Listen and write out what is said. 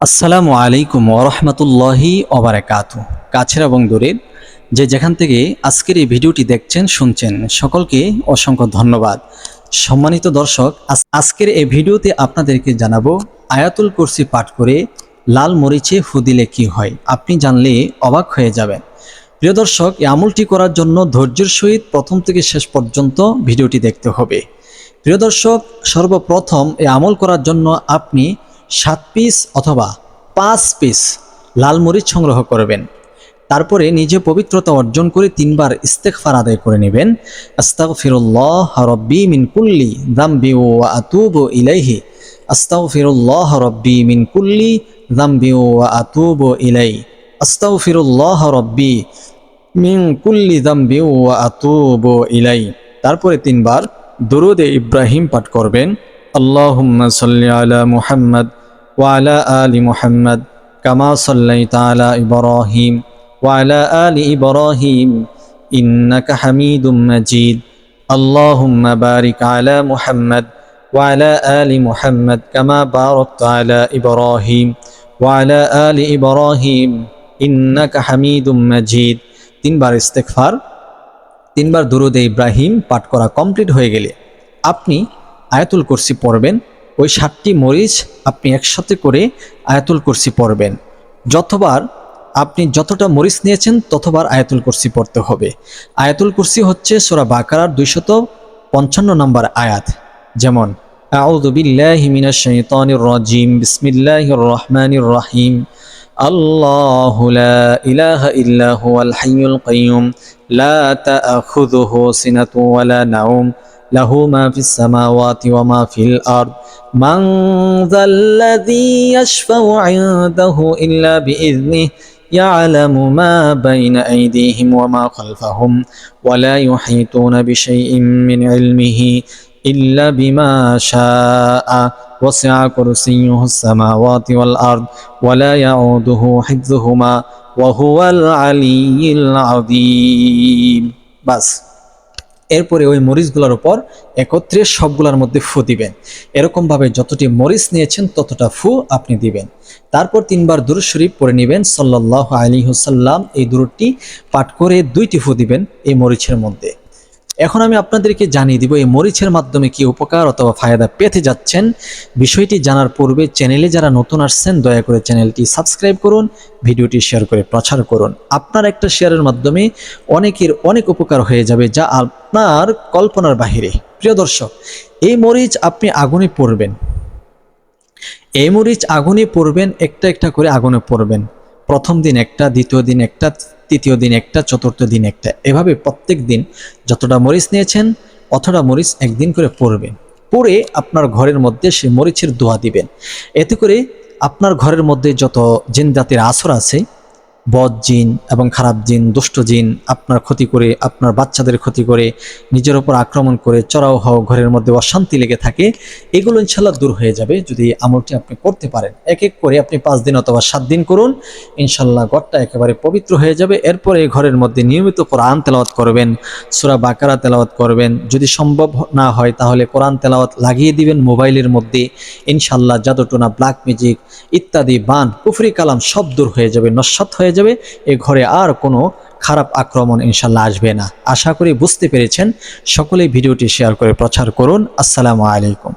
আসসালামু আলাইকুম ওরহমতুল্লাহি ওবারাকাত কাছের এবং দূরের যে যেখান থেকে আজকের এই ভিডিওটি দেখছেন, শুনছেন, সকলকে অসংখ্য ধন্যবাদ। সম্মানিত দর্শক, আজ- আজকের এই ভিডিওতে আপনাদেরকে জানাব আয়াতুল কুরসি পাঠ করে লাল মরিচে ফুদিলে কি হয়, আপনি জানলে অবাক হয়ে যাবেন। প্রিয় দর্শক, এই আমলটি করার জন্য ধৈর্যের সহিত প্রথম থেকে শেষ পর্যন্ত ভিডিওটি দেখতে হবে। প্রিয় দর্শক, সর্বপ্রথম এই আমল করার জন্য আপনি সাত পিস অথবা পাঁচ পিস লাল মরিচ সংগ্রহ করবেন। তারপরে নিজে পবিত্রতা অর্জন করে তিনবার ইস্তেকফার আদায় করে নেবেন। আস্তাগফিরুল্লাহ রব্বি মিন কুল্লি দাম্বি ওয়া আতুবু ইলাইহি। আস্তাগফিরুল্লাহ রব্বি মিন কুল্লি দাম্বি ওয়া আতুবু ইলাই। আস্তাগফিরুল্লাহ রব্বি মিন কুল্লি দাম্বি ওয়া আতুবু ইলাই। তারপরে তিনবার দুরুদে ইব্রাহিম পাঠ করবেন। আল্লাহ সাল্লি আলা মুহাম্মদ কামা সাল্লাইতা আলা ইব্রাহিম ওয়া আলা আলি ইব্রাহিম ইন্নাকা হামিদুম মাজিদ। আল্লাহুম্মা বারিক আলা মুহাম্মদ ওয়া আলা আলি মুহাম্মদ কামা বারাকতা আলা ইব্রাহিম ওয়া আলা আলি ইব্রাহিম ইন্নাকা হামিদুম মাজিদ। তিনবার ইস্তেগফার, তিনবার দুরুদে ইব্রাহিম পাঠ করা কমপ্লিট হয়ে গেলে আপনি আয়াতুল কুরসি পড়বেন ওই সাতটি মরিচ আপনি একসাথে করে আয়াতুল কুরসি পড়বেন। যতবার আপনি যতটা মরিচ নিয়েছেন, ততবার আয়াতুল কুরসি পড়তে হবে। আয়াতুল কুরসি হচ্ছে সোরা বাকারার দুইশত পঞ্চান্ন নম্বর আয়াত। যেমন রাজিম, বিসমিল্লাহির রহমানির রহিম, আল্লাহু লা ওয়ালা له ما في السماوات وما في الأرض. من ذا الذي يشفع عنده إلا بإذنه يعلم ما بين أيديهم وما خلفهم ولا يحيطون بشيء من علمه إلا بما شاء. وسع كرسيه السماوات والأرض ولا يعوده حفظهما وهو العلي العظيم. بس. এরপরে ওই মরিচগুলোর উপর একত্রে সবগুলোর মধ্যে ফু দিবেন। এরকমভাবে যতটি মরিচ নিয়েছেন ততটা ফু আপনি দিবেন। তারপর তিনবার দুরু শরীফ পড়ে নেবেন সাল্লাহ আলী হুসাল্লাম এই দূরটি পাঠ করে দুইটি ফু দিবেন এই মরিচের মধ্যে। এখন আমি আপনাদেরকে জানিয়ে দিব, এই মরিচের মাধ্যমে কি উপকার অথবা ফায়দা পেতে যাচ্ছেন? বিষয়টি জানার পূর্বে চ্যানেলে যারা নতুন আসছেন, দয়া করে চ্যানেলটি সাবস্ক্রাইব করুন, ভিডিওটি শেয়ার করে প্রচার করুন। আপনার একটা শেয়ারের মাধ্যমে অনেকের অনেক উপকার হয়ে যাবে যা আপনার কল্পনার বাহিরে। প্রিয় দর্শক, এই মরিচ আপনি আগুনে পড়বেন। এই মরিচ আগুনে পড়বেন, একটা একটা করে আগুনে পড়বেন। প্রথম দিন একটা, দ্বিতীয় দিন একটা, তৃতীয় দিন একটা, চতুর্থ দিন একটা। এভাবে প্রত্যেক দিন যতটা মরিচ নিয়েছেন, অতটা মরিচ একদিন করে পড়বেন পড়ে আপনার ঘরের মধ্যে সে মরিচের দোয়া দিবেন। এতে করে আপনার ঘরের মধ্যে যত জিন্দাতের আসর আছে বদ জিন এবং খারাপ জিন, দুষ্ট জিন আপনার ক্ষতি করে, আপনার বাচ্চাদের ক্ষতি করে, নিজের ওপর আক্রমণ করে, চড়াও হও, ঘরের মধ্যে অশান্তি লেগে থাকে, এগুলো ইনশাল্লাহ দূর হয়ে যাবে যদি আমলটি আপনি করতে পারেন। এক এক করে আপনি পাঁচ দিন অথবা সাত দিন করুন ইনশাল্লাহ ঘরটা একেবারে পবিত্র হয়ে যাবে। এরপরে এই ঘরের মধ্যে নিয়মিত কোরআন তেলাওয়াত করবেন, সুরা বাকারা তেলাওয়াত করবেন। যদি সম্ভব না হয় তাহলে কোরআন তেলাওয়াত লাগিয়ে দিবেন মোবাইলের মধ্যে। ইনশাল্লাহ জাদুটোনা, ব্ল্যাক ম্যাজিক ইত্যাদি, বান, কুফরি কালাম সব দূর হয়ে যাবে, নস্বাত হয়ে যাবে, এ ঘরে আর কোনো খারাপ আক্রমণ ইনশাল্লাহ আসবে না। আশা করি বুঝতে পেরেছেন। সকলেই ভিডিওটি শেয়ার করে প্রচার করুন। আসসালামু আলাইকুম।